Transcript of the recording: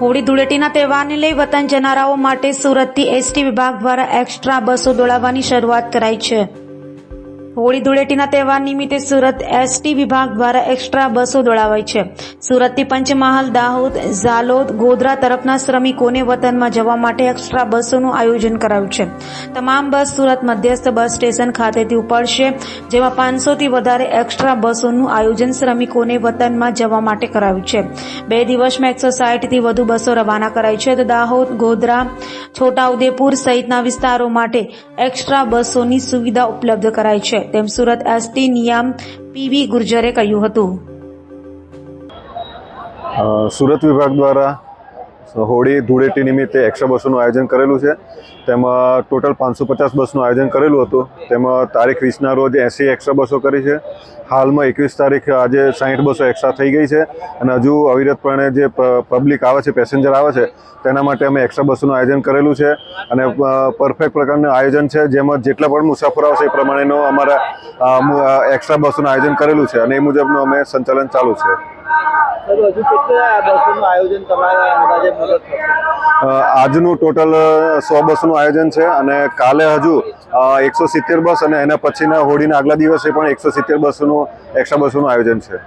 હોળી ધૂળેટીના તહેવારને લઈ વતન જનારાઓ માટે સુરતથી એસટી વિભાગ દ્વારા એક્સ્ટ્રા બસો દોડાવવાની શરૂઆત કરાઈ છે. હોળી ધૂળેટીના તહેવાર નિમિત્તે સુરત એસટી વિભાગ દ્વારા એક્સ્ટ્રા બસો દોડાવાઈ છે. સુરતથી પંચમહાલ, દાહોદ, ઝાલોદ, ગોધરા તરફના શ્રમિકોને વતનમાં જવા માટે એક્સ્ટ્રા બસોનું આયોજન કરાયું છે. તમામ બસ સુરત મધ્યસ્થ બસ સ્ટેશન ખાતેથી ઉપડશે, જેમાં પાંચસોથી વધારે એક્સ્ટ્રા બસોનું આયોજન શ્રમિકોને વતનમાં જવા માટે કરાયું છે. બે દિવસમાં એકસો સાહીઠથી વધુ બસો રવાના કરાઈ છે. તો દાહોદ, ગોધરા, છોટાઉદેપુર સહિતના વિસ્તારો માટે એક્સ્ટ્રા બસોની સુવિધા ઉપલબ્ધ કરાઈ છે. તેમ સુરત એસટી નિયામ પીવી ગુર્જરે કહ્યું હતું. સુરત વિભાગ દ્વારા હોળી ધૂળેટી નિમિત્તે એક્સ્ટ્રા બસોનું આયોજન કરેલું છે. તેમાં ટોટલ પાંચસો પચાસ બસનું આયોજન કરેલું હતું. તેમાં તારીખ વીસના રોજ એંસી એક્સ્ટ્રા બસો કરી છે. હાલમાં એકવીસ તારીખ આજે સાહીઠ બસો એક્સ્ટ્રા થઈ ગઈ છે અને હજુ અવિરતપણે જે પબ્લિક આવે છે પેસેન્જર આવે છે, તેના માટે અમે એક્સ્ટ્રા બસોનું આયોજન કરેલું છે. અને પરફેક્ટ પ્રકારનું આયોજન છે, જેમાં જેટલા પણ મુસાફરો આવશે એ પ્રમાણેનું અમારા એક્સ્ટ્રા બસોનું આયોજન કરેલું છે અને એ મુજબનું અમે સંચાલન ચાલુ છે. આજનું ટોટલ સો બસનું આયોજન છે અને કાલે હજુ એકસો સિત્તેર બસ અને એના પછીના હોળીના આગલા દિવસે પણ એકસો સિત્તેર બસનું, એક્સ્ટ્રા બસનું આયોજન છે.